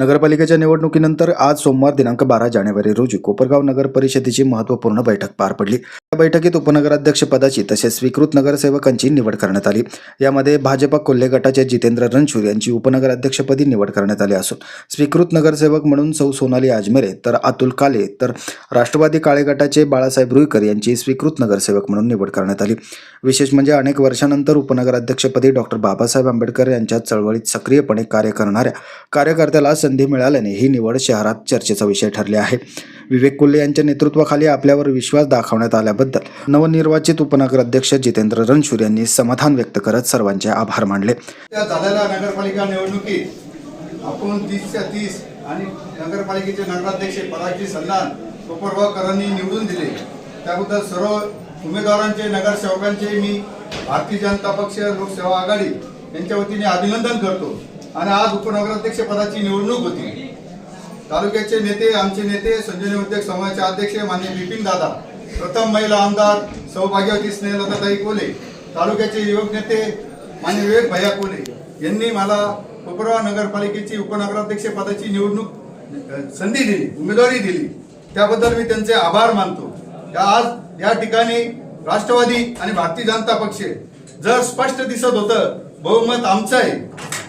नगरपालिकेच्या निवडणुकीनंतर आज सोमवार दिनांक बारा जानेवारी रोजी कोपरगाव नगर परिषदेची महत्त्वपूर्ण बैठक पार पडली. या बैठकीत उपनगराध्यक्ष पदाची तसेच स्वीकृत नगरसेवकांची निवड करण्यात आली. यामध्ये भाजपा कोल्हे गटाचे जितेंद्र रणशूर यांची उपनगराध्यक्षपदी निवड करण्यात आली असून स्वीकृत नगरसेवक म्हणून सौ सोनाली आजमेरे तर अतुल काले तर राष्ट्रवादी काळे गटाचे बाळासाहेब रुईकर यांची स्वीकृत नगरसेवक म्हणून निवड करण्यात आली. विशेष म्हणजे अनेक वर्षानंतर उपनगराध्यक्षपदी डॉक्टर बाबासाहेब आंबेडकर यांच्या चळवळीत सक्रियपणे कार्य करणाऱ्या कार्यकर्त्याला संधी मिळाल्याने ही निवड शहरात चर्चेचा विषय ठरली आहे. विवेक कोल्हे यांच्या नेतृत्वाखाली आपल्यावर विश्वास दाखवण्यात आल्याबद्दल नवनिर्वाचित उपनगराध्यक्ष जितेंद्र रणशूर यांनी समाधान व्यक्त करत सर्वांचे आभार मानले. झालेल्या नगरपालिका निवडणुकीत आपण तीसच्या तीस आणि नगरपालिकेचे नगराध्यक्ष पदाची सल्लान कोपरगावकरांनी निवडून दिले. त्याबद्दल सर्व उमेदवारांचे नगरसेवकांचे मी भारतीय जनता पक्ष लोकसेवा आघाडी यांच्या वतीने अभिनंदन करतो. आणि आज उपनगराध्यक्ष पदाची निवडणूक होती. तालुक्याचे नेते आमचे नेते संजय उद्योग समाजाचे अध्यक्ष मान्य बिपिन दादा प्रथम महिला आमदार सौभाग्यवती स्नेहलताताई कोले तालुक्याचे युवक नेते मान्य विवेक भैया कोले यांनी मला कोपरवा नगरपालिकेची उपनगराध्यक्ष पदाची निवडणूक संधी दिली उमेदवारी दिली. त्याबद्दल मी त्यांचे आभार मानतो. या आज या ठिकाणी राष्ट्रवादी आणि भारतीय जनता पक्ष जर स्पष्ट दिसत होतं बहुमत आमचं आहे.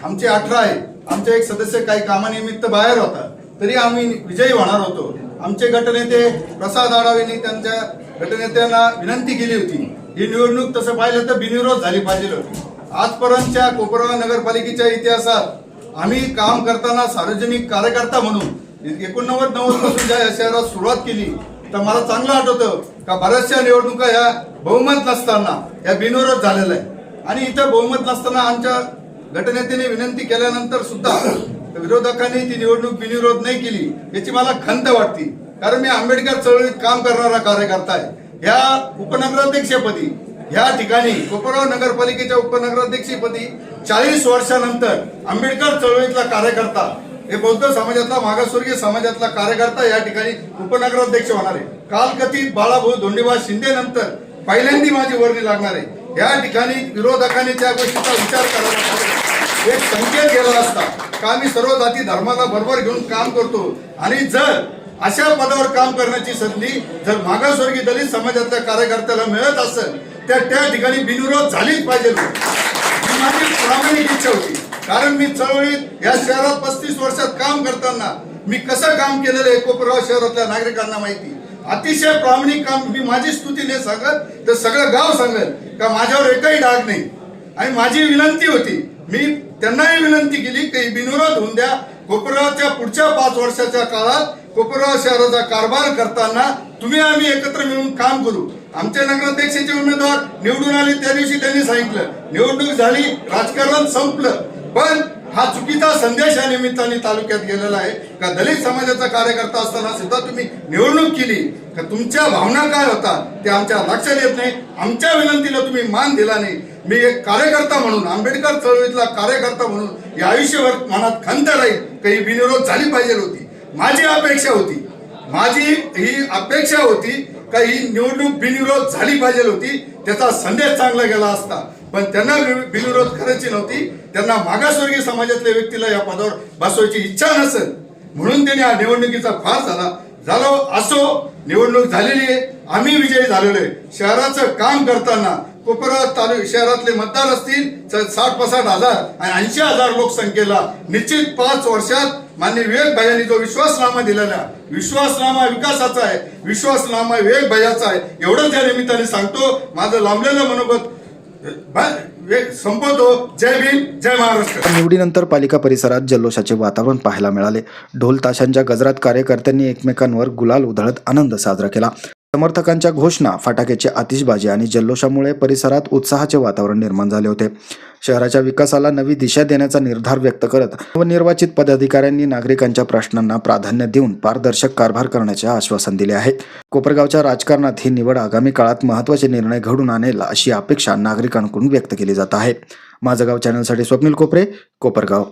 आमचे अठरा आहे. आमचे एक सदस्य काही कामानिमित्त बाहेर होता. तरी आम्ही विजयी होणार होतो. आमचे गटनेते प्रसाद आढावेंनी त्यांच्या गटनेत्यांना विनंती केली होती. ही निवडणूक तसं पाहिलं तर बिनविरोध झाली पाहिजे होती. आजपर्यंतच्या कोपरगाव नगरपालिकेच्या इतिहासात आम्ही काम करताना सार्वजनिक कार्यकर्ता म्हणून एकोणनव्वद नव्वदपासून ज्या या शहरात सुरुवात केली तर मला चांगलं आठवतं का बऱ्याचशा निवडणुका या बहुमत नसताना या बिनविरोध झालेल्या आहे आणि इथं बहुमत नसताना आमच्या गटनेत्याने विनंती केल्यानंतर सुद्धा विरोधकांनी ती निवडणूक बिनविरोध नाही केली याची मला खंत वाटते. कारण मी आंबेडकर चळवळीत काम करणारा कार्यकर्ता आहे. ह्या उपनगराध्यक्षपदी या ठिकाणी कोपरगाव नगरपालिकेच्या उपनगराध्यक्षपदी चाळीस वर्षानंतर आंबेडकर चळवळीतला कार्यकर्ता हे बौद्ध समाजातला मागासवर्गीय समाजातला कार्यकर्ता या ठिकाणी उपनगराध्यक्ष होणार आहे. कालकथित बाळाभाऊ धोंडीबा शिंदे नंतर पहिल्यांदी माझी वर्णी लागणार आहे. या ठिकाणी विरोधकांनी त्या गोष्टीचा विचार करायला एक संकेत गेला असता का आम्ही सर्व जाती धर्माला बरोबर घेऊन काम करतो आणि जर अशा पदावर काम करण्याची संधी जर मागासवर्गीय दलित समाजातल्या कार्यकर्त्याला मिळत असेल तर त्या ठिकाणी बिनविरोध झालीच पाहिजे. ही माझी प्रामाणिक इच्छा होती. कारण मी चळवळीत या शहरात पस्तीस वर्षात काम करताना मी कसं काम केलेलं आहे कोपरगाव शहरातल्या नागरिकांना माहिती. अतिशय प्रामाणिक काम मी माझी स्तुती नाही सांगत तर सगळं गाव सांगत का माझ्यावर एकही डाग नाही. आणि माझी विनंती होती मी त्यांनाही विनंती केली की बिनविरोध होऊन द्या. कोपरगावच्या पुढच्या पाच वर्षाच्या काळात कोपरगाव शहराचा कारभार करताना तुम्ही आम्ही एकत्र मिळून काम करू. आमचे नगराध्यक्षाचे उमेदवार निवडून आले त्या दिवशी त्यांनी सांगितलं निवडणूक झाली राजकारण संपलं. पण हा चुकीचा संदेश या निमित्ताने तालुक्यात गेलेला आहे. का दलित समाजाचा कार्यकर्ता असताना सुद्धा तुम्ही निवडणूक केली? का तुमच्या भावना काय होता? ते आमच्या लक्षात येत नाही. आमच्या विनंतीला तुम्ही मान दिला नाही. मी एक कार्यकर्ता म्हणून आंबेडकर चळवळीतला कार्यकर्ता म्हणून या आयुष्यभर मनात खंत राहील. काही बिनविरोध झाली पाहिजे होती? माझी अपेक्षा होती. माझी ही अपेक्षा होती का ही निवडणूक बिनविरोध झाली पाहिजे होती? त्याचा संदेश चांगला गेला असता. पण त्यांना बिनविरोध करायची नव्हती. त्यांना मागासवर्गीय समाजातल्या व्यक्तीला या पदावर बसवायची इच्छा नसेल. म्हणून त्यांनी हा निवडणुकीचा फार झाला. झालो असो निवडणूक झालेली आहे. आम्ही विजयी झालेलो आहे. शहराचं काम करताना कोपरा तालुक शहरातले मतदार असतील साठ पसाठ हजार आणि ऐंशी हजार लोकसंख्येला निश्चित पाच वर्षात मान्य विवेक भाईयांनी जो विश्वासनामा दिलेला विश्वासनामा विकासाचा आहे विश्वासनामा विवेक भयाचा आहे एवढंच या निमित्ताने सांगतो. माझं लांबलेलं मनोगत संपवतो. जय भीम जय महाराष्ट्र. निवडीनंतर पालिका परिसरात जल्लोषाचे वातावरण पाहायला मिळाले. ढोल ताशांच्या गजरात कार्यकर्त्यांनी एकमेकांवर गुलाल उधळत आनंद साजरा केला. समर्थकांच्या घोषणा फटाक्याची आतिषबाजी आणि जल्लोषामुळे परिसरात उत्साहाचे वातावरण निर्माण झाले होते. शहराच्या विकासाला नवी दिशा देण्याचा निर्धार व्यक्त करत नवनिर्वाचित पदाधिकाऱ्यांनी नागरिकांच्या प्रश्नांना प्राधान्य देऊन पारदर्शक कारभार करण्याचे आश्वासन दिले आहे. कोपरगावच्या राजकारणात ही निवड आगामी काळात महत्त्वाचे निर्णय घडून आणेल अशी अपेक्षा नागरिकांकडून व्यक्त केली जात आहे. माझं गाव चॅनलसाठी स्वप्नील कोपरे कोपरगाव.